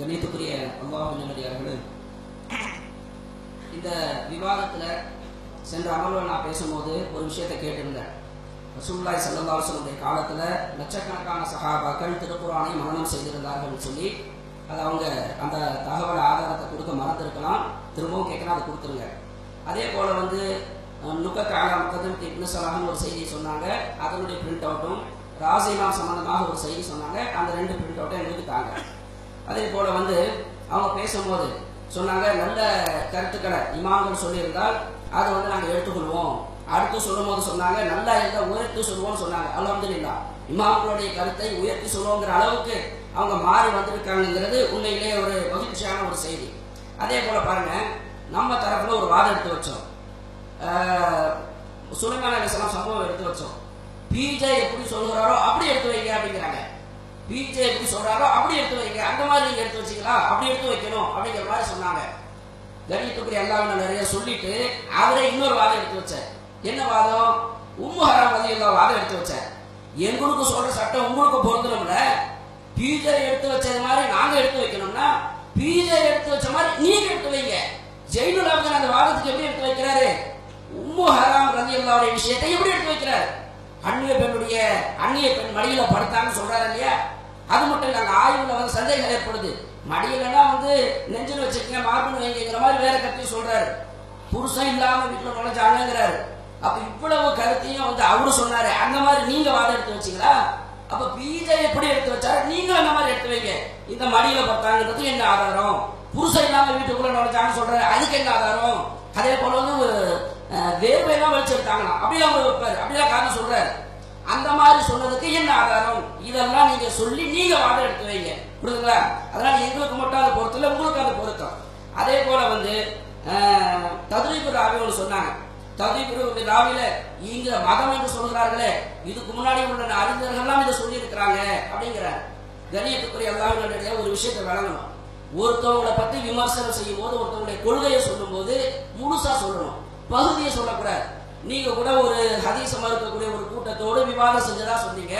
கணித்துக்குரிய அல்லாஹ் இந்த விவாதத்தில் சென்ற அமர்வில் நான் பேசும்போது ஒரு விஷயத்தை கேட்டிருந்தேன். ரசூல்லாய் சல்லாஹனுடைய காலத்தில் லட்சக்கணக்கான சகாபாக்கள் திருக்குறானை மரணம் செய்திருந்தார்கள் சொல்லி அது அவங்க அந்த தகவல் ஆதாரத்தை கொடுக்க மறந்துருக்கலாம். திரும்பவும் கேட்கலாம் அதை கொடுத்துருங்க. அதே போல் வந்து நுக்க காலா முகதம் இப்னு சலாஹன் ஒரு செய்தி சொன்னாங்க. அதனுடைய பிரிண்ட் அவுட்டும் ராசினா சம்பந்தமாக ஒரு செய்தி சொன்னாங்க. அந்த ரெண்டு பிரிண்ட் அவுட்டும் எங்களுக்கு தாங்க. அதே போல் வந்து அவங்க பேசும்போது சொன்னாங்க நல்ல கருத்துக்களை இமாம்கள் சொல்லியிருந்தால் அதை வந்து நாங்கள் எடுத்துக்கொள்வோம். அடுத்து சொல்லும் போது சொன்னாங்க நல்லா இருந்தால் உயர்த்தி சொல்லுவோம்னு சொன்னாங்க. அலமதுல்லா இமாம்களுடைய கருத்தை உயர்த்தி சொல்லுவோங்கிற அளவுக்கு அவங்க மாறி வந்திருக்காங்கிறது உண்மையிலேயே ஒரு மகிழ்ச்சியான ஒரு செய்தி. அதே போல பாருங்க நம்ம தரப்புல ஒரு வாதம் எடுத்து வச்சோம். சுலைமான அலிஸ்லாம் சம்பவம் எடுத்து வச்சோம். பிஜே எப்படி சொல்கிறாரோ அப்படி எடுத்து வைங்க அப்படிங்கிறாங்க. பிஜே எப்படி சொல்றாரோ அப்படி எடுத்து வைங்க. அந்த மாதிரி நீங்க எடுத்து வச்சீங்களா அப்படி எடுத்து வைக்கணும் அப்படிங்கிற மாதிரி சொன்னாங்க. கணித்துக்குரிய எல்லாம் நிறைய சொல்லிட்டு அவரே இன்னொரு வாதம் எடுத்து வச்சேன் என்ன வாதம்? உம்மு ஹராம் வந்து எல்லா வாதம் எடுத்து வச்சேன் எங்களுக்கு சொல்ற சட்டம் உங்களுக்கு பொருந்தணும்ல பிஜே எடுத்து வச்சது மாதிரி நாங்க எடுத்து வைக்கணும்னா பிஜே எடுத்து வச்ச மாதிரி நீங்க எடுத்து வைங்க. ஜெயினுல் அப்தன் அந்த வாதத்துக்கு எப்படி எடுத்து வைக்கிறாரு? உம்மு ஹராம் ரதி அல்லாவுடைய விஷயத்தை எப்படி எடுத்து வைக்கிறார்? அந்நிய பெண்ணுடைய அந்நிய பெண் மடியில படுத்தாங்கன்னு சொல்றாரு இல்லையா? அது மட்டும் இல்ல ஆய்வுல வந்து சந்தேகம் ஏற்படுது. மடியிலனா வந்து நெஞ்சில் வச்சுக்கங்க மார்பன் வைங்கிற மாதிரி வேற கருத்தையும் சொல்றாரு. புருஷன் இல்லாம வீட்டுல நுழைஞ்சாங்கிறாரு அப்ப இவ்வளவு கருத்தையும் வந்து அவரு சொன்னாரு. அந்த மாதிரி நீங்க வாதம் எடுத்து வச்சீங்களா? அப்ப பீஜை எப்படி எடுத்து வச்சாரு? நீங்க அந்த மாதிரி எடுத்து வைங்க. இந்த மடியில படுத்தாங்கிறது என்ன ஆதாரம்? புருஷன் இல்லாம வீட்டுக்குள்ள நுழைஞ்சாங்கன்னு சொல்றாரு. அதுக்கு என்ன ஆதாரம்? அதே போல வந்து வேர்வையெல்லாம் எடுத்தாங்களாம். அப்படியே அவர் வைப்பாரு. அப்படியே காரணம் சொல்றாரு. அந்த மாதிரி சொன்னதுக்கு என்ன ஆதாரம்? இதெல்லாம் நீங்க சொல்லி நீங்க வாதம் எடுத்து வைங்க. புரியுதுங்களா அதனால எங்களுக்கு மட்டும் அது பொருத்தம் உங்களுக்கு அது பொருத்தம். அதே போல வந்து ததுரிப்பு ராவி ஒன்று சொன்னாங்க. ததுரிப்பு ராவில இங்க மதம் என்று சொல்கிறார்களே இதுக்கு முன்னாடி உள்ள அறிஞர்கள்லாம் இதை சொல்லி இருக்கிறாங்க அப்படிங்கிறார் கணியத்துக்குரிய எல்லாரும் ஒரு விஷயத்தை வழங்கணும். ஒருத்தவங்களை பத்தி விமர்சனம் செய்யும் போது ஒருத்தவங்களுடைய கொள்கையை சொல்லும் போது முழுசா சொல்லணும். பகுதியை சொல்லக்கூடாது. நீங்க கூட ஒரு ஹதீசமா மறுக்கக்கூடிய ஒரு கூட்டத்தோடு விவாதம் செஞ்சதா சொன்னீங்க.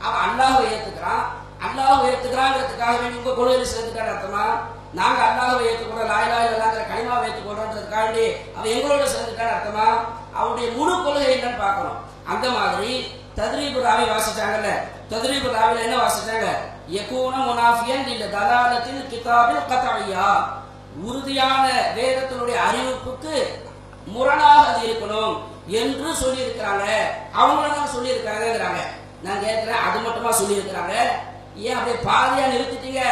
அவன் அல்லாஹ் ஏத்துக்கிறான். அல்லாஹ் ஏத்துக்கிறாங்கிறதுக்காக வேண்டி உங்க கொள்கையில சேர்த்துட்டாரு அர்த்தமா? நாங்க அல்லாஹ் ஏத்துக்கூட லாயிலா இல்லாங்கிற கனிமாவை ஏத்துக்கிறோன்றதுக்காக வேண்டி அவன் எங்களோட சேர்ந்துட்டாரு அர்த்தமா? அவனுடைய முழு கொள்கை என்னன்னு பார்க்கணும். அந்த மாதிரி தத்ரீபு ராவி வாசிச்சாங்கல்ல. தத்ரீபு ராவில என்ன வாசிச்சாங்க? எகூன முனாஃபியன் இல்ல தலாலத்தில் கிதாபில் கதாயா உறுதியான வேதத்தினுடைய அறிவிப்புக்கு முரணாக அது இருக்கணும் என்று சொல்லி இருக்கிறாங்க அவங்கள தான் சொல்லி நான் கேட்கிறேன் அது மட்டுமா சொல்லி இருக்கிறாங்க ஏன் அப்படியே பாதியா நிறுத்திட்டீங்க?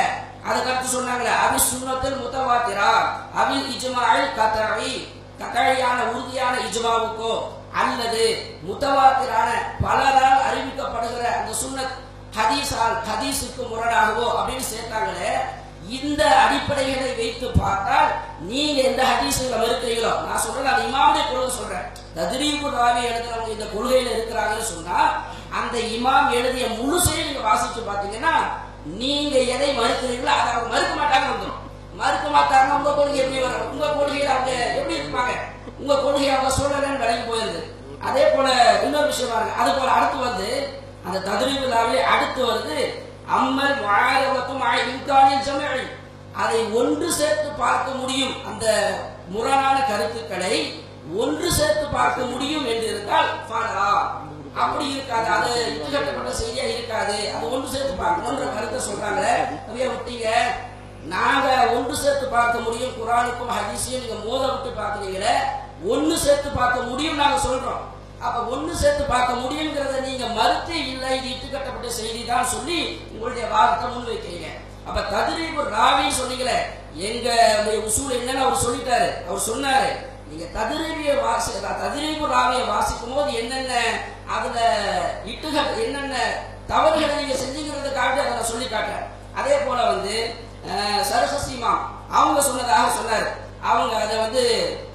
அதை கருத்து சொன்னாங்களே அபி சுண்ணத்தில் முத்தவாத்திரா அபி இஜ்மாவில் கத்தரவி கத்தழியான உறுதியான இஜ்மாவுக்கோ அல்லது முத்தவாத்திரான பலரால் அறிவிக்கப்படுகிற அந்த சுண்ணத் ஹதீஸால் ஹதீஸுக்கு முரணாகவோ அப்படின்னு சேர்த்தாங்களே இந்த அடிப்படைகளை வைத்து பார்த்தால் நீங்க எந்த ஹதீசுகளை மறுக்கிறீங்களோ நான் சொல்றேன் அது இமாமுடைய கொள்கை சொல்றேன். ததிரீபு ராவி எழுதுறவங்க இந்த கொள்கையில இருக்கிறாங்கன்னு சொன்னா அந்த இமாம் எழுதிய முழுசையும் நீங்க வாசிச்சு பாத்தீங்கன்னா நீங்க எதை மறுக்கிறீங்களோ அதை அவங்க மறுக்க மாட்டாங்க வந்துடும் மறுக்க மாட்டாங்க உங்க கொள்கை எப்படி வரும்? உங்க கொள்கையில அவங்க எப்படி இருப்பாங்க? உங்க கொள்கை அவங்க சொல்லலன்னு விலகி போயிருது. அதே போல இன்னொரு விஷயம் இருக்கு. அது போல அடுத்து வந்து அந்த ததிரீபு ராவி அடுத்து வந்து அம்மல் வாழவத்தும் இம்கானில் ஜமழி அதை ஒன்று சேர்த்து பார்க்க முடியும். அந்த முரணான கருத்துக்களை ஒன்று சேர்த்து பார்க்க முடியும் என்று இருந்தால் ஃபாதா அப்படி இருக்காது. அது இட்டுக்கட்டப்பட்ட செய்தியா இருக்காது. அது ஒன்று சேர்த்து பார்க்கணும்ன்ற கருத்தை சொல்றாங்க. அப்படியே விட்டீங்க. நாங்க ஒன்று சேர்த்து பார்க்க முடியும். குரானுக்கும் ஹதீஸையும் நீங்க மோத விட்டு பாக்குறீங்களே ஒன்று சேர்த்து பார்க்க முடியும் நாங்க சொல்றோம். அப்ப ஒண்ணு சேர்த்து பார்க்க முடியுங்கிறத நீங்க மறுத்து இல்லை இது இட்டுக்கட்டப்பட்ட செய்தி தான் சொல்லி உங்களுடைய வாதத்தை முன்வைக்கிறீங்க அப்ப ததிரீபு ராவி சொன்னீங்களே எங்க உசூல் என்னன்னு அவர் சொல்லிட்டாரு. அவர் சொன்னாரு நீங்க ததிரீபிய வாசி ததிரீபு ராவியை வாசிக்கும் போது என்னென்ன அதுல இட்டுகள் என்னென்ன தவறுகளை நீங்க செஞ்சுங்கிறதுக்காக அதை சொல்லி காட்டுறேன். அதே போல வந்து சரசசிமா அவங்க சொன்னதாக சொன்னார். அவங்க அதை வந்து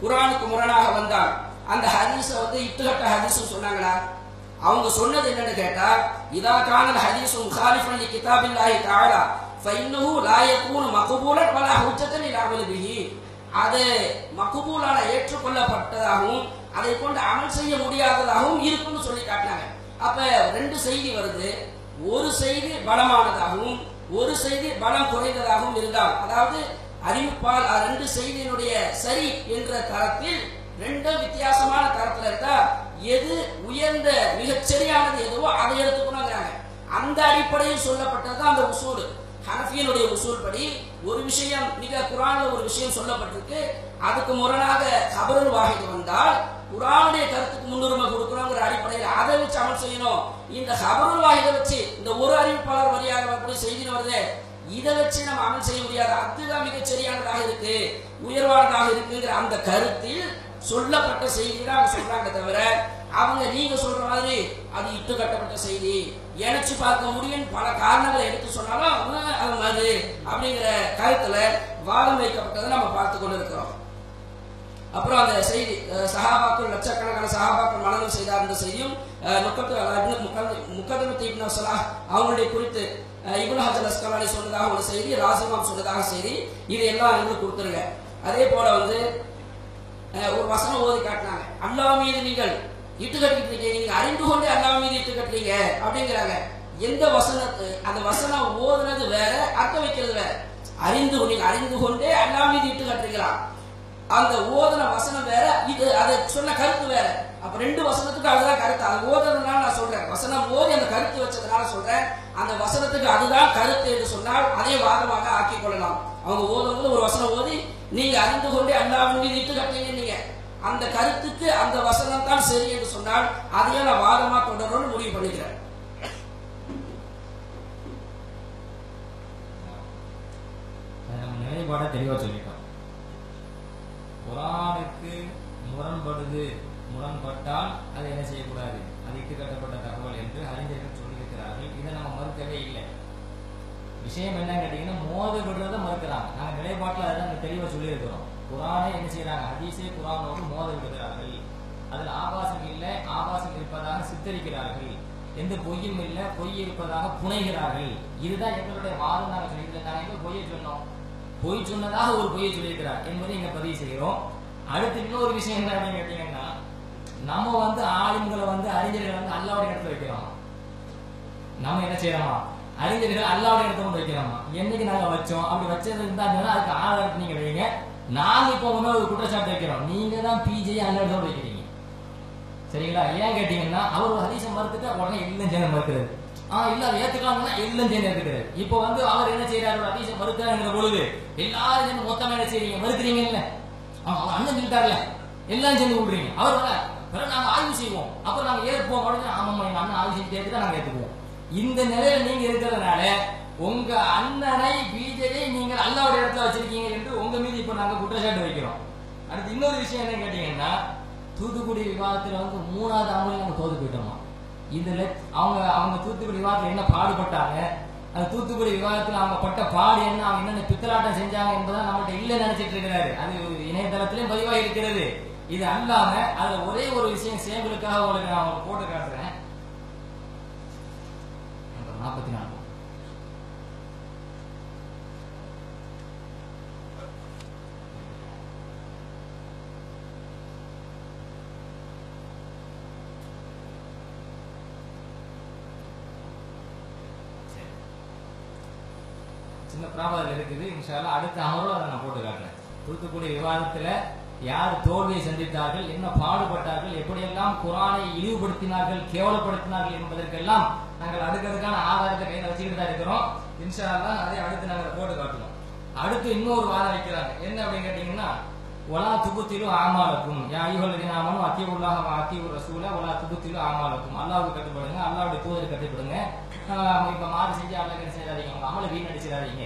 குரானுக்கு முரணாக வந்தாங்க அந்த ஹதீஸை வந்து இட்டுகட்ட ஹதீஸ் சொன்னாங்களா? அவங்க சொன்னது என்னன்னு கேட்டா இதா காணல் ஹதீஸ் முகாலிஃபன் லி கிதாபில்லாஹி தஆலா ஃபைன்னஹு லா யகூனு மக்பூலன் வலா ஹுஜ்ஜத்தன் லில் அமல் பிஹி அது மக்பூலால ஏற்றுக்கொள்ளப்பட்டதாகவும் அதை கொண்டு அமல் செய்ய முடியாததாகவும் இருக்கும்னு சொல்லி காட்டினாங்க. அப்ப ரெண்டு செய்தி வருது. ஒரு செய்தி பலமானதாகவும் ஒரு செய்தி பலம் குறைந்ததாகவும் இருந்தால் அதாவது அறிவிப்பால் ரெண்டு செய்தியினுடைய சரி என்ற தரத்தில் ரெண்டும் வித்தியாசமான தரத்துல இருந்தா எது உயர்ந்த மிகச்சரியானது எதுவோ அதை எடுத்துக்கணுங்கிறாங்க அந்த அடிப்படையில் சொல்லப்பட்டது அந்த உசூல். ஹனஃபியனுடைய உசூல் படி ஒரு விஷயம் மிக குரான்ல ஒரு விஷயம் சொல்லப்பட்டிருக்கு. அதுக்கு முரணாக கபருள் வாகிட்டு வந்தால் குரானுடைய கருத்துக்கு முன்னுரிமை கொடுக்கணுங்கிற அடிப்படையில் அதை வச்சு அமல் செய்யணும். இந்த கபருள் வாகிதை வச்சு இந்த ஒரு அறிவிப்பாளர் வழியாக வரக்கூடிய செய்தி வருது. இதை வச்சு நம்ம அமல் செய்ய முடியாது. அதுதான் மிகச் சரியானதாக இருக்கு உயர்வானதாக இருக்குங்கிற அந்த கருத்தில் சொல்லப்பட்ட செய்தி தான் அவங்க சொல்றாங்க தவிர அவங்க நீங்க சொல்ற மாதிரி அது இட்டு கட்டப்பட்ட செய்தி. இணைச்சு பார்க்க முடியும் பல காரணங்களை எடுத்து சொன்னாலும் அவங்க அது மாதிரி அப்படிங்கிற கருத்துல வாதம் வைக்கப்பட்டதை நம்ம பார்த்து கொண்டு இருக்கிறோம் அப்புறம் அந்த செய்தி சகாபாக்கள் சஹாபாக்கள் லட்சக்கணக்கான சஹாபாக்கள் மனதில் செய்தார் என்ற செய்தியும் அஹ், முக்கத்து முக்கதமத்து இப்னு சலாஹ் அவங்களுடைய குறித்து அஹ், ஹஜர் அஸ்கலானி சொன்னதாக ஒரு செய்தி ராசிமாம் சொன்னதாக செய்தி. இது எல்லாம் வந்து கொடுத்துருங்க. அதே போல வந்து ஒரு வசனம் ஓதி காட்டினாங்க. அல்லாஹ் மீது நீங்கள் இட்டு கட்டிட்டு இருக்கீங்க. நீங்க அறிந்து கொண்டே அல்லாஹ் மீது இட்டு கட்டுறீங்க அப்படிங்கிறாங்க. எந்த வசனத்து அந்த வசனம் ஓதுனது வேற அர்த்தம் வைக்கிறது வேற. அறிந்து நீங்க அறிந்து கொண்டே அல்லாஹ் மீது இட்டு கட்டுறீங்களா? அந்த ஓதுன வசனம் வேற இது அதை சொன்ன கருத்து வேற. அப்ப ரெண்டு வசனத்துக்கு அதுதான் கருத்து. அது ஓதுனதுனால நான் சொல்றேன். வசனம் ஓதி அந்த கருத்து வச்சதுனால சொல்றேன். அந்த வசனத்துக்கு அதுதான் கருத்து என்று சொன்னால் அதே வாதமாக ஆக்கிக் கொள்ளலாம். அவங்க ஓதும்போது ஒரு வசனம் ஓதி நீங்க அறிந்து கொண்டே அல்லாஹ் மீது இட்டு கட்டீங்க அந்த கருத்துக்கு அந்த வசனம் தான் சரி என்று சொன்னால் அதையே நான் வாதமா தொடரணும்னு முடிவு பண்ணிக்கிறேன். நிலைப்பாட நம்ம சொல்லிட்டோம் குரானுக்கு முரண்படுது. முரண்பட்டால் அது என்ன செய்யக்கூடாது? அது இட்டு கட்டப்பட்ட தகவல் என்று அறிஞர்கள் சொல்லியிருக்கிறார்கள். இதை நம்ம மறுக்கவே இல்லை. விஷயம் என்னன்னு கேட்டீங்கன்னா மோத விடுறத மறுக்கிறாங்க. நாங்கள் நிலைப்பாட்டில் அதை நாங்கள் தெளிவாக சொல்லியிருக்கிறோம். குரானே என்ன செய்யறாங்க அதிசய குரானோடு மோத விடுகிறார்கள். அதில் ஆபாசம் இல்லை ஆபாசம் இருப்பதாக சித்தரிக்கிறார்கள். எந்த பொய்யும் இல்லை பொய் இருப்பதாக புனைகிறார்கள். இதுதான் எங்களுடைய வாதம் நாங்கள் சொல்லியிருக்கோம் நாங்கள் எங்க பொய்யை சொன்னோம்? பொய் சொன்னதாக ஒரு பொய்யை சொல்லியிருக்கிறார் என்பதை இங்க பதிவு செய்கிறோம். அடுத்து இன்னொரு விஷயம் என்ன அப்படின்னு கேட்டீங்கன்னா நம்ம வந்து ஆளுங்களை வந்து அறிஞர்களை வந்து அல்லாவுடைய இடத்துல வைக்கிறோம்? நம்ம என்ன செய்யறோமா? அறிஞர்கள் அல்லாவுடைய இடத்த கொண்டு வைக்கிறோமா என்னைக்கு நாங்க வச்சோம்? அப்படி வச்சது இருந்தா அதுக்கு ஆதாரத்தை நீங்க வைங்க. நாங்க இப்போ உங்க ஒரு குற்றச்சாட்டு வைக்கிறோம். நீங்க தான் பிஜே அல்ல இடத்துல வைக்கிறீங்க. சரிங்களா? ஏன் கேட்டீங்கன்னா அவர் ஒரு ஹதீஸை மறுத்துட்டு உடனே எல்லாம் சேர்ந்து மறுக்கிறது. ஆ இல்ல அதை ஏத்துக்கலாம்னா எல்லாம் சேர்ந்து ஏத்துக்கிறாரு இப்போ வந்து அவர் என்ன செய்யறாரு ஒரு ஹதீஸை மறுக்கிறாருங்கிற பொழுது எல்லாரும் சேர்ந்து மொத்தமா என்ன செய்றீங்க? மறுக்கிறீங்க இல்ல? அவர் அண்ணன் சொல்லிட்டாருல. எல்லாம் சேர்ந்து விடுறீங்க அவர் நாங்க ஆய்வு செய்வோம். அப்புறம் நாங்க ஏற்போம் உடனே ஆமாம்மா எங்க அண்ணன் ஆய்வு செஞ்சு ஏத்துட்டா நாங்க ஏத்துக்குவோம். இந்த நிலையில நீங்க இருக்கிறதுனால உங்க அண்ணனை பிஜேபி நீங்கள் அல்லாவோட இடத்துல வச்சிருக்கீங்க என்று உங்க மீது இப்ப நாங்க குற்றச்சாட்டு வைக்கிறோம். அடுத்து இன்னொரு விஷயம் என்ன கேட்டீங்கன்னா தூத்துக்குடி விவாதத்துல வந்து மூணாவது அமலில் நம்ம தோத்து போயிட்டோமா? இதுல அவங்க அவங்க தூத்துக்குடி விவாதத்துல என்ன பாடுபட்டாங்க? அந்த தூத்துக்குடி விவாதத்துல அவங்க பட்ட பாடு என்ன? அவங்க என்னென்ன பித்தலாட்டம் செஞ்சாங்க என்பதை நம்மகிட்ட இல்லை நினைச்சிட்டு இருக்கிறாரு. அது இணையதளத்திலும் பதிவாக இருக்கிறது இது அல்லாம அதுல ஒரே ஒரு விஷயம் சேம்பிளுக்காக உங்களுக்கு நான் உங்களுக்கு போட்டு காட்டுறேன். நாற்பத்தி நாலு சின்ன ப்ராப்ளம் இருக்குது. இன்ஷால்லா அடுத்த அவரும் அதை நான் போட்டு காட்டுறேன். தூத்துக்குடி விவாதத்தில் யார் தோல்வியை சந்தித்தார்கள் என்ன பாடுபட்டார்கள் எப்படியெல்லாம் குரானை இழிவுபடுத்தினார்கள் கேவலப்படுத்தினார்கள் என்பதற்கெல்லாம் நாங்கள் அடுக்கிறதுக்கான ஆதாரத்தை கையில் வச்சுக்கிட்டு தான் இருக்கிறோம். இன்ஷால்லா அதை அடுத்து நாங்கள் போட்டு காட்டுவோம். அடுத்து இன்னொரு வாதம் வைக்கிறாங்க. என்ன அப்படின்னு கேட்டீங்கன்னா ஒலா துபுத்திலும் ஆமாலக்கும் யா ஐயோல் நாமனும் அத்தி உள்ளாக அத்தி ஒரு ரசூல ஒலா துபுத்திலும் ஆமாலக்கும் அல்லாவுக்கு கட்டுப்படுங்க அல்லாவுடைய தூதருக்கு கட்டுப்படுங்க. இப்ப மாறு செஞ்சு அல்ல செய்யாதீங்க உங்க அமலை வீணடிச்சிடாதீங்க.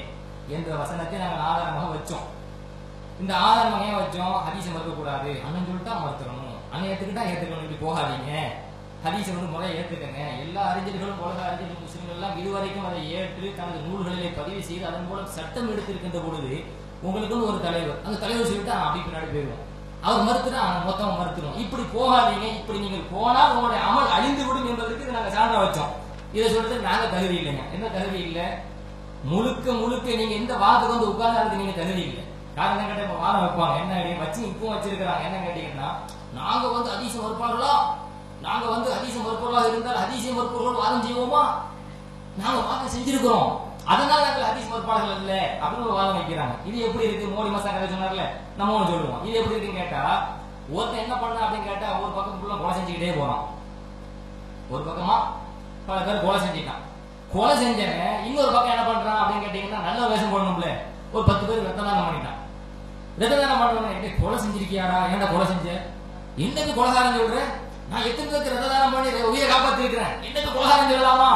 என்ற வசனத்தை நாங்கள் ஆதாரமாக வச்சோம். இந்த ஆதாரம் ஏன் வச்சோம் ஹதீஸை மறுக்கக்கூடாது. அண்ணன் சொல்லிட்டா மறுத்துக்கணும் அண்ணன் ஏத்துக்கிட்டா ஏத்துக்கணும் இப்படி போகாதீங்க. ஹதீஸை வந்து முறை ஏத்துக்கங்க. எல்லா அறிஞர்களும் உலக அறிஞர்கள் முஸ்லீம்கள் எல்லாம் இதுவரைக்கும் அதை ஏற்று தனது நூல்களிலே பதிவு செய்து அதன் மூலம் சட்டம் எடுத்திருக்கின்ற பொழுது உங்களுக்குன்னு ஒரு தலைவர். அந்த தலைவர் சொல்லிட்டு அப்படி பின்னாடி போயிடுவோம் அவர் மறுத்துனா அவன் மொத்தம் மறுத்துடும் இப்படி போகாதீங்க இப்படி நீங்கள் போனால் உங்களுடைய அமல் அழிந்து விடும் என்பதற்கு நாங்கள் நாங்க சான்றா வச்சோம். இதை சொல்றதுக்கு நாங்க தகுதி இல்லைங்க. என்ன தகுதி இல்லை? முழுக்க முழுக்க நீங்க எந்த வாதத்துக்கு வந்து உட்கார்ந்து நீங்க தகுதி இல்லை. காரணம் கேட்ட இப்ப வாதம் வைப்பாங்க. என்ன வச்சு இப்போ வச்சிருக்கிறாங்க. என்ன கேட்டீங்கன்னா நாங்க வந்து அதிசயம் மறுப்பார்களா நாங்க வந்து அதிசயம் மறுப்பவர்களாக இருந்தால் அதிசயம் மறுப்பவர்கள் வாதம் செய்வோமா நாங்க வாதம் செஞ்சிருக்கிறோம். அதனால நாங்கள் ஹதீஸ் மறுப்பாளர்கள் இல்ல. அப்படின்னு வாதம் வைக்கிறாங்க. இது எப்படி இருக்கு? மோடி மசா கதை சொன்னார்ல. நம்ம ஒண்ணு சொல்லுவோம். இது எப்படி இருக்குன்னு கேட்டா ஒருத்தன் என்ன பண்ண அப்படின்னு கேட்டா ஒரு பக்கம் ஃபுல்லா கொலை செஞ்சுக்கிட்டே போறான். ஒரு பக்கமா பல பேர் கொலை செஞ்சுட்டான். கொலை செஞ்சவன் இன்னொரு பக்கம் என்ன பண்றான் அப்படின்னு கேட்டீங்கன்னா நல்ல வேஷம் போடணும்ல. ஒரு பத்து பேர் வெத்தனாங்க பண்ணிட்டான். ரததானம் தானம் என்ன கொலை செஞ்சிருக்கியாடா? ஏன்டா கொலை செஞ்ச? என்னது கொலகாரம் சொல்ற? நான் எத்தனை பேருக்கு ரத்த பண்ணி உயிரை காப்பாத்திருக்கிறேன்? என்னது கொலகாரம் சொல்லலாமா?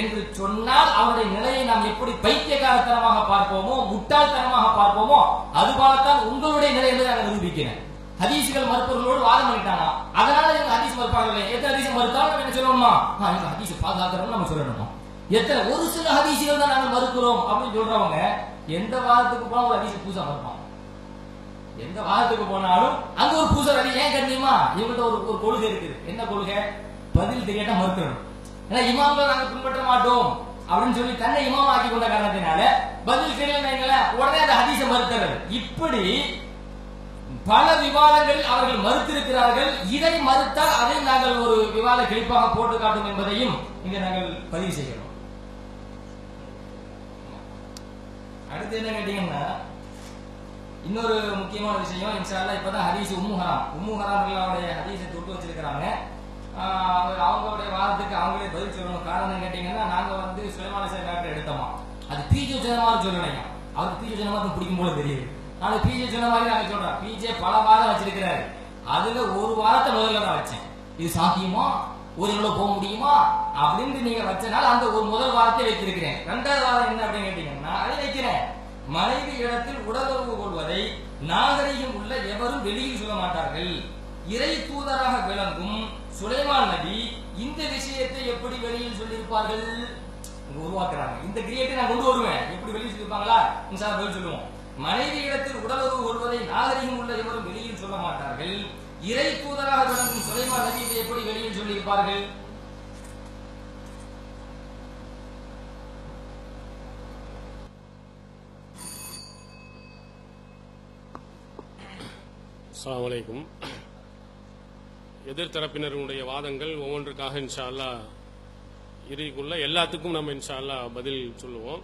என்று சொன்னால் அவருடைய நிலையை நாம் எப்படி பைத்தியகாரத்தனமாக பார்ப்போமோ முட்டாள்தனமாக பார்ப்போமோ அது போலத்தான் உங்களுடைய நிலை என்று நான் நிரூபிக்கிறேன். ஹதீசுகள் மறுப்பவர்களோடு வாதம் பண்ணிட்டானா? அதனால இவங்க ஹதீஸ் மறுப்பார்கள்? எத்தனை ஹதீஸ் மறுத்தாலும் நம்ம என்ன சொல்லணுமா? ஆ, ஹதீஸ் பாதுகாக்கிறோம் நம்ம சொல்லணுமா? எத்தனை ஒரு சில ஹதீசுகள் தான் நாங்கள் மறுக்கிறோம் அப்படின்னு சொல்றவங்க எந்த வாதத்துக்கு போனா ஒரு ஹதீஸ் பூசா மறுப்பான். எந்த வாதத்துக்கு போனாலும் அங்க ஒரு பூசாரி ஏன் கண்ணியமா இவங்கிட்ட ஒரு ஒரு கொள்கை இருக்குது. என்ன கொள்கை? பதில் தெரியாட்ட மறுக்கணும் ஏன்னா இமாம்களை நாங்க பின்பற்ற மாட்டோம் அப்படின்னு சொல்லி தன்னை இமாம் ஆக்கி கொண்ட காரணத்தினால பதில் தெரியல உடனே அந்த ஹதீச மறுக்கிறது இப்படி பல விவாதங்களில் அவர்கள் மறுத்திருக்கிறார்கள். இதை மறுத்தால் அதை நாங்கள் ஒரு விவாத கிழிப்பாக போட்டு காட்டும் என்பதையும் இங்க நாங்கள் பதிவு செய்கிறோம். அடுத்து என்ன கேட்டீங்கன்னா இன்னொரு முக்கியமான விஷயம் இன்ஷால்லா இப்பதான் ஹதீஸ் உம்மு ஹராம். உம்மு ஹராம்களுடைய ஹதீஸை தொட்டு வச்சிருக்கிறாங்க. அவங்களுடைய வாதத்துக்கு அவங்களே பதில் சொல்லணும். காரணம் கேட்டீங்கன்னா நாங்க வந்து சுயமான சார் டாக்டர் எடுத்தோமா? அது பிஜே ஜனமாக சொல்லலைங்க அவருக்கு பிஜே ஜனமாக பிடிக்கும் போல தெரியுது. நாங்க பிஜே சொன்ன மாதிரி நாங்க சொல்றோம். பிஜே பல வாரம் வச்சிருக்கிறாரு. அதுல ஒரு வாரத்தை முதல்ல நான் வச்சேன். இது சாத்தியமா? ஒரு இவ்வளவு போக முடியுமா? அப்படின்னு நீங்க வச்சனால அந்த ஒரு முதல் வாரத்தை வைத்திருக்கிறேன். ரெண்டாவது வாரம் என்ன அப்படின்னு கேட்டீங்கன்னா அதை வைக்கிறேன். மனைவி இடத்தில் உடலுறவு கொள்வதை நாகரிகம் உள்ள எவரும் வெளியில் சொல்ல மாட்டார்கள். இறை தூதராக விளங்கும் சுலைமான் நபி இந்த விஷயத்தை எப்படி வெளியில் சொல்லியிருப்பார்கள்? உருவாக்குறாங்க. இந்த கிரியேட்டை நான் கொண்டு வருவேன். எப்படி வெளியில் சொல்லியிருப்பாங்களா? இன்ஷா பதில் சொல்லுவோம். மனைவி இடத்தில் உடலுறவு கொள்வதை நாகரிகம் உள்ள எவரும் வெளியில் சொல்ல மாட்டார்கள். இறை தூதராக விளங்கும் சுலைமான் நபி இதை எப்படி வெளியில் சொல்லியிருப்பார்கள்? அஸ்லாம் வலைக்கும் எதிர்த்தரப்பினருடைய வாதங்கள் ஒவ்வொன்றுக்காக இன்ஷா அல்லா இறுதிக்குள்ள எல்லாத்துக்கும் நம்ம இன்ஷா அல்லா பதில் சொல்லுவோம்.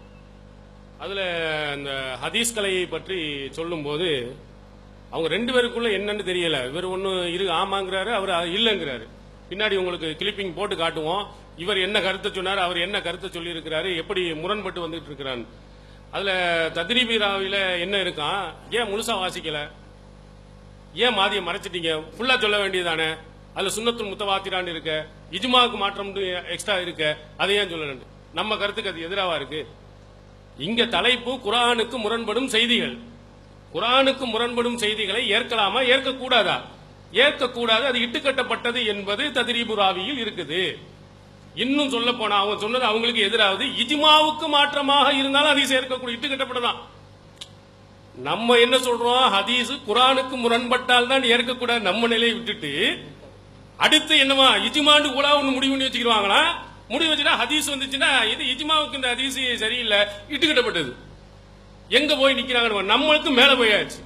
அதில் அந்த ஹதீஸ் கலையை பற்றி சொல்லும்போது அவங்க ரெண்டு பேருக்குள்ள என்னன்னு தெரியல. இவர் ஒன்று இரு ஆமாங்கிறாரு அவர் இல்லைங்கிறாரு. பின்னாடி உங்களுக்கு கிளிப்பிங் போட்டு காட்டுவோம். இவர் என்ன கருத்தை சொன்னார் அவர் என்ன கருத்தை சொல்லியிருக்கிறாரு எப்படி முரண்பட்டு வந்துட்டு இருக்கிறான் அதில் தத்ரீபி என்ன இருக்கான் ஏன் முழுசா வாசிக்கலை? ஏன் மாதியை மறைச்சிட்டீங்க? ஃபுல்லா சொல்ல வேண்டியதானே அதுல சுன்னத்துல் முத்தவாத்திரான்னு இருக்க. இஜ்மாவுக்கு மாற்றம் எக்ஸ்ட்ரா இருக்க. அதை ஏன் சொல்லணும் நம்ம கருத்துக்கு அது எதிராவா இருக்கு? இங்க தலைப்பு குரானுக்கு முரண்படும் செய்திகள். குரானுக்கு முரண்படும் செய்திகளை ஏற்கலாமா? ஏற்கக்கூடாதா? ஏற்கக்கூடாது. அது இட்டுக்கட்டப்பட்டது என்பது ததிரிபுராவியில் இருக்குது. இன்னும் சொல்ல போனா அவங்க சொன்னது அவங்களுக்கு எதிராவது இஜ்மாவுக்கு மாற்றமாக இருந்தாலும் அதை சேர்க்கக்கூடிய இட்டுக்கட்டப்பட்டதான் நம்ம என்ன சொல்றோம்? ஹதீஸ் குரானுக்கு முரண்பட்டால் தான் ஏற்கக்கூடாது நம்ம நிலையை விட்டுட்டு அடுத்து என்னவா? இஜ்மாண்டு கூட ஒன்று முடிவு பண்ணி வச்சுக்கிடுவாங்களா? முடிவு வச்சுட்டா ஹதீஸ் வந்துச்சுன்னா இது இஜ்மாவுக்கு இந்த ஹதீஸ் சரியில்லை இட்டுக்கிட்டப்பட்டது. எங்க போய் நிக்கிறாங்க நம்மளுக்கு மேல போயாச்சு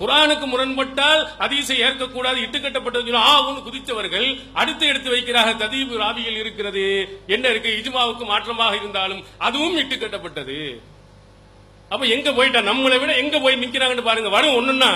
குரானுக்கு முரண்பட்டால் ஹதீஸை ஏற்கக்கூடாது இட்டுக்கட்டப்பட்டது ஆகும்னு குதித்தவர்கள் அடுத்து எடுத்து வைக்கிறார்கள் ததீபு ராவியில் இருக்கிறது. என்ன இருக்கு? இஜ்மாவுக்கு மாற்றமாக இருந்தாலும் அதுவும் இட்டுக்கட்டப்பட்டது. அப்ப எங்க போயிட்டா? நம்மளை விட எங்க போய் நிக்கிறாங்கன்னு பாருங்க. வரும் ஒண்ணுன்னா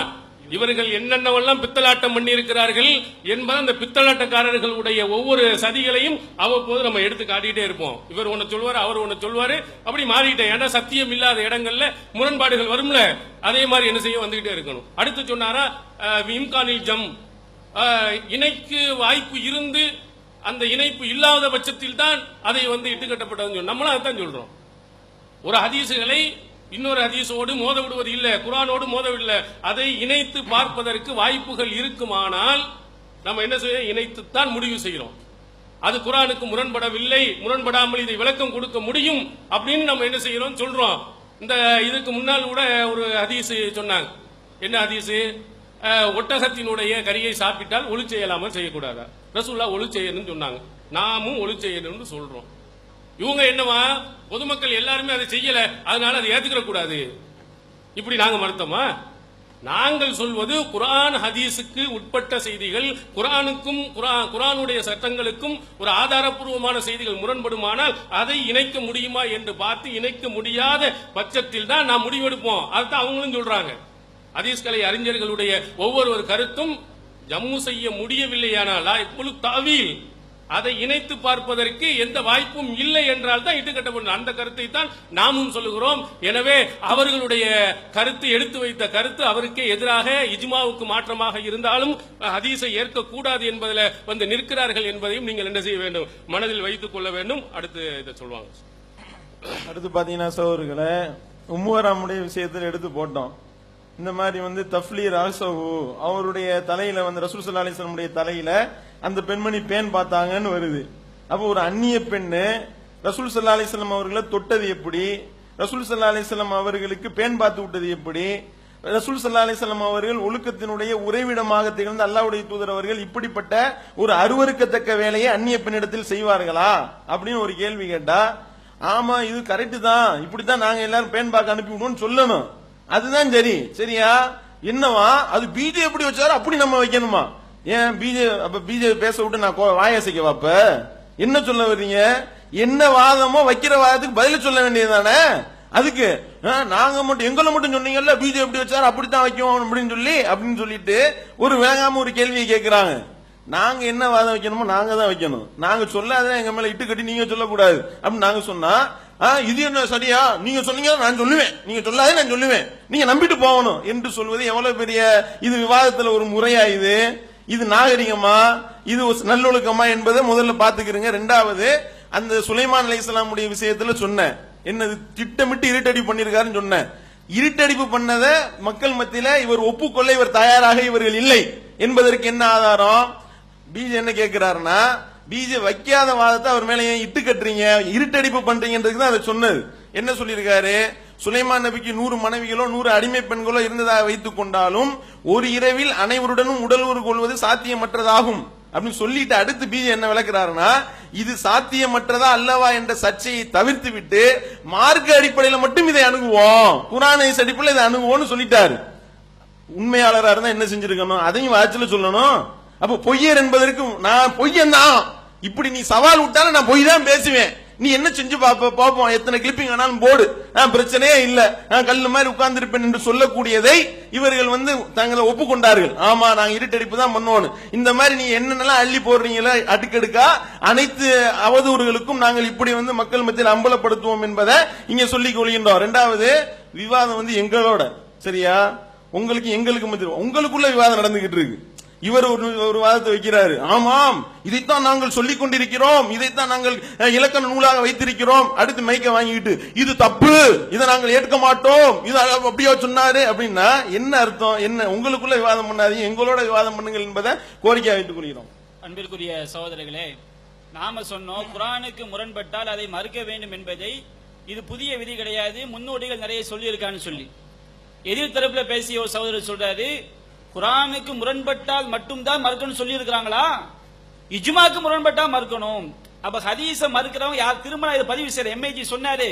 இவர்கள் என்னென்னவெல்லாம் பித்தலாட்டம் பண்ணி இருக்கிறார்கள் என்பது அந்த பித்தலாட்டக்காரர்களுடைய ஒவ்வொரு சதிகளையும் அவ்வப்போது நம்ம எடுத்து காட்டிட்டே இருப்போம். இவர் ஒன்னு சொல்வாரு அவர் ஒன்னு சொல்வாரு. அப்படி மாறிட்டேன் ஏன்னா சத்தியம் இல்லாத இடங்கள்ல முரண்பாடுகள் வரும்ல. அதே மாதிரி என்ன செய்ய வந்துகிட்டே இருக்கணும். அடுத்து சொன்னாரா அஹ், இம்கானில் ஜம். இணைக்கு வாய்ப்பு இருந்து அந்த இணைப்பு இல்லாத பட்சத்தில் தான் அதை வந்து இட்டுக்கட்டப்பட்டதுன்னு சொல்லணும். நம்மளும் அதான் சொல்றோம். ஒரு ஹதீசுகளை இன்னொரு ஹதீஸோடு மோத விடுவது இல்லை குரானோடு மோதவில்லை அதை இணைத்து பார்ப்பதற்கு வாய்ப்புகள் இருக்குமானால் நம்ம என்ன செய்ய இணைத்துத்தான் முடிவு செய்கிறோம். அது குரானுக்கு முரண்படவில்லை முரண்படாமல் இதை விளக்கம் கொடுக்க முடியும் அப்படின்னு நம்ம என்ன செய்யறோம் சொல்றோம். இந்த இதுக்கு முன்னால் கூட ஒரு ஹதீஸ் சொன்னாங்க. என்ன அதிசு ஒட்டகத்தினுடைய கரியை சாப்பிட்டால் ஒளி செய்யலாமல் செய்யக்கூடாதா? ரசூல்லா ஒளி செய்யணும்னு சொன்னாங்க. நாமும் ஒளி செய்யணும்னு சொல்றோம். இவங்க என்னவா? பொதுமக்கள் எல்லாருமே அதை செய்யல. அதனால அதை ஏத்துக்கிற கூடாது. இப்படி நாங்க மறுத்தோமா? நாங்கள் சொல்வது குரான் ஹதீஸுக்கு உட்பட்ட செய்திகள் குரானுக்கும் குர்ஆன் குரானுடைய சட்டங்களுக்கும் ஒரு ஆதாரப்பூர்வமான செய்திகள் முரண்படுமானால் அதை இணைக்க முடியுமா என்று பார்த்து இணைக்க முடியாத பட்சத்தில் தான் நாம் முடிவெடுப்போம். அதுதான் அவங்களும் சொல்றாங்க. ஹதீஸ்கலை அறிஞர்களுடைய ஒவ்வொரு கருத்தும் ஜம்மு செய்ய முடியவில்லையானால் முழு தாவீல். அதை இணைத்து பார்ப்பதற்கு எந்த வாய்ப்பும் இல்லை என்றால் தான் இட்டுக்கட்டப்படும் அந்த கருத்தை தான் நாமும் சொல்லுகிறோம். எனவே அவர்களுடைய கருத்து எடுத்து வைத்த கருத்து அவருக்கே எதிராக இஜ்மாவுக்கு மாற்றமாக இருந்தாலும் ஹதீஸை ஏற்கக்கூடாது என்பதில் வந்து நிற்கிறார்கள் என்பதையும் நீங்கள் என்ன செய்ய வேண்டும்? மனதில் வைத்துக் கொள்ள வேண்டும். அடுத்து இதை சொல்லுவாங்க அடுத்து பாத்தீங்கன்னா சோறுகளை உம்முவராமுடைய விஷயத்தில் எடுத்து போட்டோம். இந்த மாதிரி வந்து தஃப்லீர் அசவு அவருடைய தலையில வந்து ரசூல் சல்லா அலிஸ்லமுடைய தலையில அந்த பெண்மணி பேன் பார்த்தாங்கன்னு வருது. அப்போ ஒரு அந்நிய பெண்ணு ரசூல் சல்லா அலிஸ்லாம் அவர்களை தொட்டது எப்படி? ரசூல் சல்லா அலிஸ்லாம் அவர்களுக்கு பேன் பார்த்து விட்டது எப்படி? ரசூல் சல்லா அலிஸ்லாம் அவர்கள் ஒழுக்கத்தினுடைய உறைவிடமாக திகழ்ந்த அல்லாவுடைய தூதர் அவர்கள் இப்படிப்பட்ட ஒரு அருவருக்கத்தக்க வேலையை அந்நிய பெண்ணிடத்தில் செய்வார்களா? அப்படின்னு ஒரு கேள்வி கேட்டா ஆமா இது கரெக்டு தான். இப்படித்தான் நாங்க எல்லாரும் பேன் பார்க்க அனுப்பி விடுவோம்னு சொல்லணும். அதுதான் சரி. சரியா? என்னவா? அது பீதி எப்படி வச்சாரோ அப்படி நம்ம வைக்கணுமா? ஏன் பிஜே அப்ப பிஜே பேச விட்டு நான் கோ- வாயசைக்கவா அப்ப? என்ன சொல்ல வர்றீங்க? என்ன வாதமோ வைக்கிற வாதத்துக்கு பதில சொல்ல வேண்டியது தானே அதுக்கு ஆ, நாங்க மட்டும் எங்களை மட்டும் சொன்னீங்கல்ல பிஜேபி எப்படி வச்சாரு அப்படித்தான் வைக்கும் அப்படின்னு சொல்லி அப்படின்னு சொல்லிட்டு ஒரு வேகாம ஒரு கேள்வியை கேட்கிறாங்க நாங்க என்ன வாதம் வைக்கணுமோ நாங்க தான் வைக்கணும். நாங்க சொல்லாத எங்க மேல இட்டு கட்டி நீங்க சொல்லக்கூடாது. அப்படின்னு நாங்க சொன்னா ஆ, இது என்ன சரியா? நீங்க சொன்னீங்க நான் சொல்லுவேன். நீங்க சொல்லாத நான் சொல்லுவேன். நீங்க நம்பிட்டு போகணும் என்று சொல்வது எவ்வளவு பெரிய இது விவாதத்துல ஒரு முறையா இது? இது நாகரிகமா? இது ஒரு நல்லொழுக்கமா என்பதை முதல்ல பாத்துக்கிறீங்க ரெண்டாவது அந்த சுலைமான் உடைய விஷயத்துல சொன்னேன். என்னது? திட்டமிட்டு இருட்டடி பண்ணிருக்காருன்னு சொன்னேன். இருட்டடிப்பு பண்ணத மக்கள் மத்தியில இவர் ஒப்புக்கொள்ள இவர் தயாராக இவர்கள் இல்லை என்பதற்கு என்ன ஆதாரம்? பிஜே என்ன கேட்கிறாருன்னா பிஜே வைக்காத வாதத்தை அவர் மேல ஏன் இட்டு கட்டுறீங்க? இருட்டடிப்பு பண்றீங்கன்றதுக்கு தான் அதை சொன்னது. என்ன சொல்லியிருக்காரு? சுலைமான் நபிக்கு நூறு மனைவிகளோ நூறு அடிமை பெண்களோ இருந்ததாக வைத்துக் கொண்டாலும் ஒரு இரவில் அனைவருடனும் உடல் உறவு கொள்வது சாத்தியமற்றதாகும். அப்படின்னு சொல்லிட்டு அடுத்து பிஜே என்ன விளக்குறாருன்னா இது சாத்தியமற்றதா அல்லவா என்ற சர்ச்சையை தவிர்த்து விட்டு மார்க்க அடிப்படையில மட்டும் இதை அணுகுவோம். குரானை அடிப்படையில் இதை அணுகுவோம்னு சொல்லிட்டாரு. உண்மையாளராக இருந்தா என்ன செஞ்சிருக்கணும்? அதையும் வாட்சில சொல்லணும். அப்ப பொய்யர் என்பதற்கு நான் பொய்யன் தான். இப்படி நீ சவால் விட்டாலும் நான் பொய் தான் பேசுவேன். நீ என்ன செஞ்சு பார்ப்ப பார்ப்போம் எத்தனை கிளிப்பிங் வேணாலும் போடு. நான் பிரச்சனையே இல்ல. நான் கல்லு மாதிரி உட்கார்ந்திருப்பேன் என்று சொல்லக்கூடியதை இவர்கள் வந்து தங்களை ஒப்புக்கொண்டார்கள். ஆமா நாங்க இருட்டடிப்பு தான் பண்ணுவோம் இந்த மாதிரி நீ என்னென்னலாம் அள்ளி போடுறீங்களா அடுக்கடுக்கா அனைத்து அவதூறுகளுக்கும் நாங்கள் இப்படி வந்து மக்கள் மத்தியில் அம்பலப்படுத்துவோம் என்பதை இங்க சொல்லிக் கொள்கின்றோம். ரெண்டாவது விவாதம் வந்து எங்களோட. சரியா? உங்களுக்கு எங்களுக்கு மத்தியில். உங்களுக்குள்ள விவாதம் நடந்துகிட்டு இருக்கு. இவர் ஒரு ஒரு வாதத்தை வைக்கிறாரு. ஆமாம் இதைத்தான் நாங்கள் சொல்லிக் கொண்டிருக்கிறோம். இதைத்தான் நாங்கள் இலக்கண நூலாக வைத்திருக்கிறோம். அடுத்து மைக்க வாங்கிட்டு இது தப்பு. இதை நாங்கள் ஏற்க மாட்டோம். இது அப்படியோ சொன்னாரு அப்படின்னா என்ன அர்த்தம்? என்ன உங்களுக்குள்ள விவாதம் பண்ணாதீங்க. எங்களோட விவாதம் பண்ணுங்கள் என்பதை கோரிக்கை வைத்துக் கொள்கிறோம். அன்பிற்குரிய சகோதரர்களே நாம சொன்னோம் குரானுக்கு முரண்பட்டால் அதை மறுக்க வேண்டும் என்பதை இது புதிய விதி கிடையாது. முன்னோடிகள் நிறைய சொல்லியிருக்கான்னு சொல்லி. எதிர் தரப்புல பேசிய ஒரு சகோதரர் சொல்றாரு குரானுக்கு முரண்பட்டால் மட்டும்தான் மறுக்கணும் சொல்லி இருக்கிறாங்களா இஜ்மாக்கு முரண்பட்டா மறுக்கணும். அப்ப ஹதீஸை மறுக்கிறவங்க யார் திரும்ப நான் இதை பதிவு செய்யற எம்ஏஜி சொன்னாரு.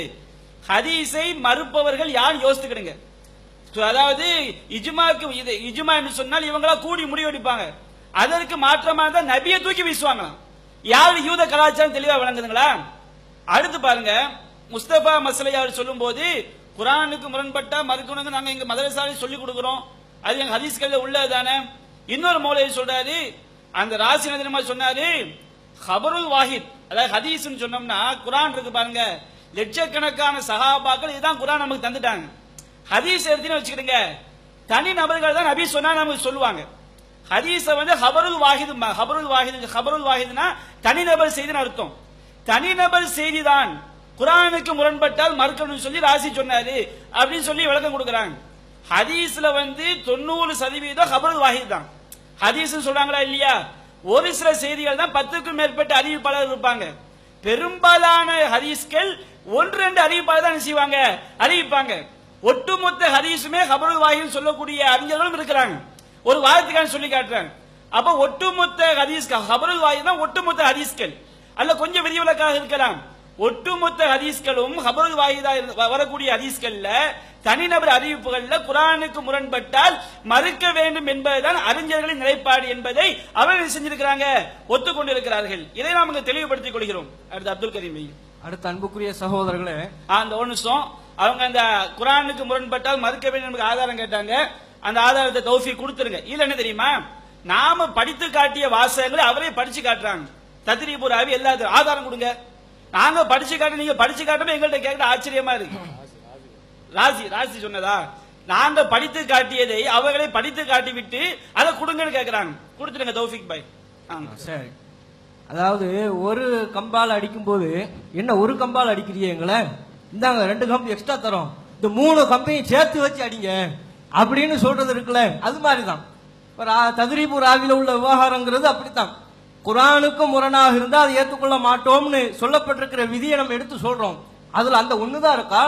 ஹதீஸை மறுப்பவர்கள் யார் யோசித்துக்கிடுங்க அதாவது இஜ்மாக்கு இது இஜ்மா என்று சொன்னால் இவங்களா கூடி முடிவெடுப்பாங்க அதற்கு மாற்றமாக தான் நபியை தூக்கி வீசுவாங்களாம். யார் யூத கலாச்சாரம் தெளிவாக விளங்குதுங்களா? அடுத்து பாருங்க. முஸ்தபா மசலையார் சொல்லும் சொல்லும்போது குரானுக்கு முரண்பட்டா மறுக்கணுங்க நாங்க எங்க மதரசாலை சொல்லி கொடுக்குறோம். அது எங்க ஹதீஸ்கள்ல உள்ளது தானே? இன்னொரு மௌலையை சொல்றாரு அந்த ராசி நதினமா சொன்னாரு? ஹபருல் வாஹித். அதாவது ஹதீஸ்னு சொன்னோம்னா குரான் இருக்கு பாருங்க. லட்சக்கணக்கான சகாபாக்கள் இதுதான் குரான் நமக்கு தந்துட்டாங்க. ஹதீஸ் எடுத்துன்னு வச்சுக்கிடுங்க. தனி நபர்கள் தான் நபி சொன்னா நமக்கு சொல்லுவாங்க. ஹதீஸ வந்து ஹபருல் வாஹிது ஹபருல் வாஹிது ஹபருல் வாஹிதுனா தனிநபர் செய்தின்னு அர்த்தம். தனிநபர் செய்தி தான் குரானுக்கு முரண்பட்டால் மறுக்கணும்னு சொல்லி ராசி சொன்னாரு அப்படின்னு சொல்லி விளக்கம் கொடுக்குறாங்க. ஹதீஸ்ல வந்து தொண்ணூறு சதவீதம் ஹபரத் வாஹித் தான். ஹதீஸ் சொல்றாங்களா இல்லையா? ஒரு சில செய்திகள் தான் பத்துக்கும் மேற்பட்ட அறிவிப்பாளர் இருப்பாங்க. பெரும்பாலான ஹதீஸ்கள் ஒன்று ரெண்டு அறிவிப்பாளர் தான் செய்வாங்க? அறிவிப்பாங்க. ஒட்டுமொத்த ஹதீஸுமே ஹபரத் வாஹித் சொல்லக்கூடிய அறிஞர்களும் இருக்கிறாங்க. ஒரு வாரத்துக்கான சொல்லி காட்டுறாங்க அப்ப ஒட்டுமொத்த ஹதீஸ் ஹபரத் வாஹித் தான் ஒட்டுமொத்த ஹதீஸ்கள். அல்ல கொஞ்சம் விதிவிலக்காக இருக்கலாம். ஒட்டுமொத்த ஹதீஸ்களும் ஹபர் வாயிதா வரக்கூடிய ஹதீஸ்கள்ல தனிநபர் அறிவிப்புகள்ல குரானுக்கு முரண்பட்டால் மறுக்க வேண்டும் என்பதுதான் அறிஞர்களின் நிலைப்பாடு என்பதை அவர்கள் செஞ்சிருக்கிறாங்க? ஒத்துக்கொண்டிருக்கிறார்கள். இதை நாம் இங்க தெளிவுபடுத்திக் கொள்கிறோம். அடுத்து அப்துல் கரீம். அடுத்த அன்புக்குரிய சகோதரர்களே அந்த ஒரு நிமிஷம். அவங்க அந்த குரானுக்கு முரண்பட்டால் மறுக்க வேண்டும் என்பது ஆதாரம் கேட்டாங்க. அந்த ஆதாரத்தை தௌஃபி கொடுத்துருங்க. இல்ல என்ன தெரியுமா? நாம படித்து காட்டிய வாசகங்களை அவரே படிச்சு காட்டுறாங்க. தத்ரீபு ராவி எல்லாத்தையும் ஆதாரம் கொடுங்க. நாங்க படிச்சு காட்ட நீங்க படிச்சு காட்டமே எங்கள்கிட்ட கேட்க ஆச்சரியமா இருக்கு. ராசி ராசி சொன்னதா? நாங்க படித்து காட்டியதை அவர்களை படித்து காட்டி விட்டு அதை கொடுங்கன்னு கேட்கிறாங்க கொடுத்துருங்க தௌஃபிக் பாய். சரி. அதாவது ஒரு கம்பால் அடிக்கும்போது என்ன ஒரு கம்பால் அடிக்கிறீங்க எங்களை? இந்தாங்க ரெண்டு கம்பு எக்ஸ்ட்ரா தரோம். இந்த மூணு கம்பையும் சேர்த்து வச்சு அடிங்க. அப்படின்னு சொல்றது இருக்குல்ல அது மாதிரி தான் ததிரிபு ராவில உள்ள விவகாரங்கிறது அப்படித்தான். குரானுக்கு முரணாக இருந்தால் அதை ஏற்றுக்கொள்ள மாட்டோம்னு சொல்லப்பட்டிருக்கிற விதியை நம்ம எடுத்து சொல்றோம். அதுல அந்த ஒண்ணுதான் இருக்கா?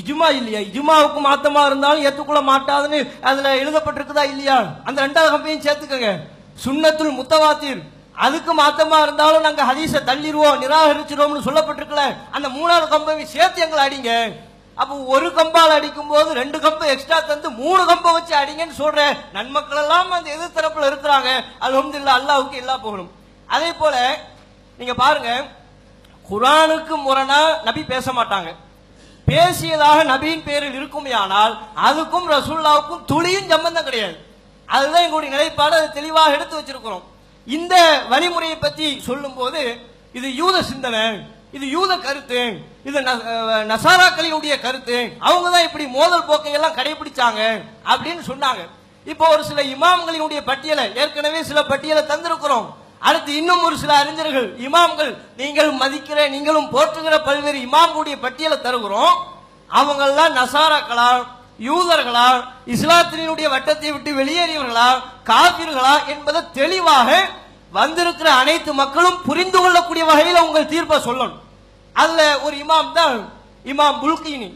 இஜுமா இல்லையா? இஜுமாவுக்கு மாத்தமா இருந்தாலும் ஏற்றுக்கொள்ள மாட்டாதுன்னு அதுல எழுதப்பட்டிருக்குதா இல்லையா? அந்த ரெண்டாவது கம்பையும் சேர்த்துக்கங்க. சுண்ணத்துல் முத்தவாத்தீர். அதுக்கு மாத்தமா இருந்தாலும் நாங்க ஹதீஸ தள்ளிடுவோம் நிராகரிச்சிருவோம்னு சொல்லப்பட்டிருக்கல. அந்த மூணாவது கம்பையும் சேர்த்து எங்களை அடிங்க. அப்போ ஒரு கம்பால் அடிக்கும் போது ரெண்டு கம்பை எக்ஸ்ட்ரா தந்து மூணு கம்பை வச்சு அடிங்கன்னு சொல்ற நன்மக்கள் எல்லாம் அந்த எதிர்த்தரப்புல இருக்கிறாங்க. அது வந்து இல்லை அல்லாவுக்கு எல்லா போகணும் அதே போல நீங்க பாருங்க குரானுக்கு முரணா நபி பேச மாட்டாங்க. பேசியதாக நபியின் பேரில் இருக்குமேயானால் அதுக்கும் ரசூல்லாவுக்கும் துளியும் சம்பந்தம் கிடையாது. அதுதான் எங்களுடைய நிலைப்பாடு அதை தெளிவாக எடுத்து வச்சிருக்கிறோம். இந்த வழிமுறையை பற்றி சொல்லும்போது இது யூத சிந்தனை இது யூத கருத்து இது நசாராக்களினுடைய கருத்து அவங்க தான் இப்படி மோதல் போக்கை எல்லாம் கடைபிடிச்சாங்க அப்படின்னு சொன்னாங்க. இப்போ ஒரு சில இமாம்களினுடைய பட்டியலை ஏற்கனவே சில பட்டியலை தந்திருக்கிறோம். அடுத்து இன்னும் ஒரு சில அறிஞர்கள் இமாம்கள் நீங்கள் மதிக்கிற நீங்களும் போற்றுகிற பல்வேறு இமாம்களுடைய பட்டியலை தருகிறோம். அவங்கெல்லாம் நசாராக்களால் யூதர்களா இஸ்லாத்தினுடைய வட்டத்தை விட்டு வெளியேறியவர்களா காபிர்களா என்பதை தெளிவாக வந்திருக்கிற அனைத்து மக்களும் புரிந்து கொள்ளக்கூடிய வகையில் உங்கள் தீர்ப்பை சொல்லணும். அதுல ஒரு இமாம் தான் இமாம் புல்கினி.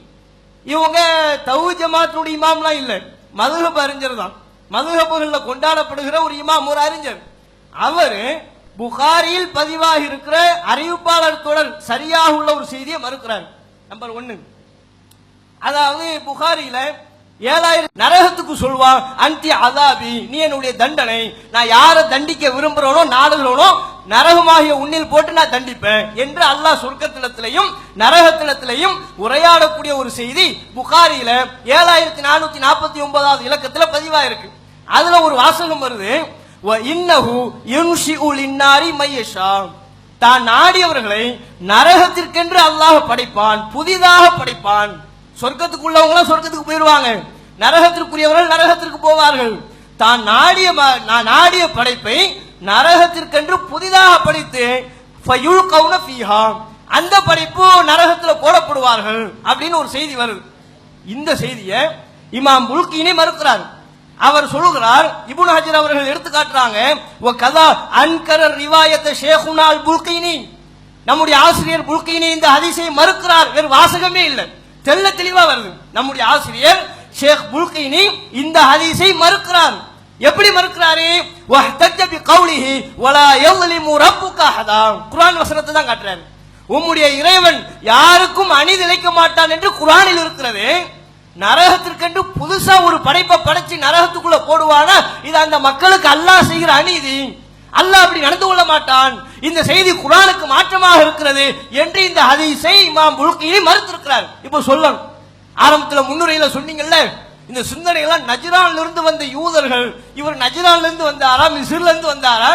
இவங்க தவு ஜமாத்தினுடைய இமாம்லாம் இல்லை. மதுகப் அறிஞர் தான். மதுகப்புகளில் கொண்டாடப்படுகிற ஒரு இமாம் ஒரு அறிஞர். அவரு புகாரியில் பதிவாகி இருக்கிற அறிவிப்பாளர் தொடர் சரியாக உள்ள ஒரு செய்தியை மறுக்கிறார். நம்பர் ஒன்னு. அதாவது புகாரியில ஏழாயிரம் நரகத்துக்கு சொல்வான் அந்தி அதாபி நீ என்னுடைய தண்டனை. நான் யாரை தண்டிக்க விரும்புகிறோனோ நாடுகிறோனோ நரகமாகிய உன்னில் போட்டு நான் தண்டிப்பேன். என்று அல்லாஹ் சொர்க்கத்திலத்திலையும் நரகத்திலத்திலையும் உரையாடக்கூடிய ஒரு செய்தி புகாரியில ஏழாயிரத்தி நானூத்தி நாற்பத்தி ஒன்பதாவது இலக்கத்துல பதிவாயிருக்கு. அதுல ஒரு வாசகம் வருது. லின்னாரி தான் நாடியவர்களை நரகத்திற்கென்று அல்லாஹ் படைப்பான் புதிதாக படைப்பான். சொர்க்கத்துக்குள்ளவங்க சொர்க்கத்துக்கு போயிடுவாங்க நரகத்திற்குரியவர்கள் நரகத்திற்கு போவார்கள். தான் நாடிய நான் நாடிய படைப்பை நரகத்திற்கென்று புதிதாக படைத்து அந்த படைப்பு நரகத்தில் போடப்படுவார்கள் அப்படின்னு ஒரு செய்தி வருது. இந்த செய்தியை இமாம் புல்கினி மறுக்கிறார். அவர் சொல்லுகிறார் இபுன் ஹஜர் அவர்கள் எடுத்து காட்டுறாங்க கதா அன்கர ரிவாயத்த ஷேகுனால் புல்கினி. நம்முடைய ஆசிரியர் புல்கினி இந்த ஹதீஸை மறுக்கிறார் வேறு வாசகமே இல்லை. தெல்ல தெளிவா வருது. நம்முடைய ஆசிரியர் ஷேக் புல்கினி இந்த ஹதீஸை மறுக்கிறார். எப்படி மறுக்கிறாரு? வஹ்தஜ பிகௌலிஹி வலா யظ்லிமு ரப்புக ஹதா குர்ஆன் வசனத்தை தான் காட்டுறாரு. உம்முடைய இறைவன் யாருக்கும் அநீதிழைக்க மாட்டான் என்று குர்ஆனில் இருக்கிறது. நரகத்திற்கென்று புதுசா ஒரு படைப்பை படைச்சு நரகத்துக்குள்ள போடுவானா? இது அந்த மக்களுக்கு அல்லாஹ் செய்கிற அநீதி. அல்லாஹ் அப்படி நடந்து கொள்ள மாட்டான். இந்த செய்தி குரானுக்கு மாற்றமாக இருக்கிறது என்று இந்த ஹதீஸை இமாம் புல்கினி மறுத்திருக்கிறார். இப்போ சொல்லணும். ஆரம்பத்துல முன்னுரையில சொன்னீங்கல்ல இந்த சிந்தனை எல்லாம் நஜ்ரான்ல இருந்து வந்த யூதர்கள் இவர் நஜ்ரான்ல இருந்து வந்தாரா மிசிர்ல இருந்து வந்தாரா?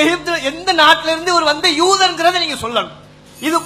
எகிப்து எந்த நாட்டிலிருந்து இவர் வந்த யூதர்ங்கிறத நீங்க சொல்லணும். இது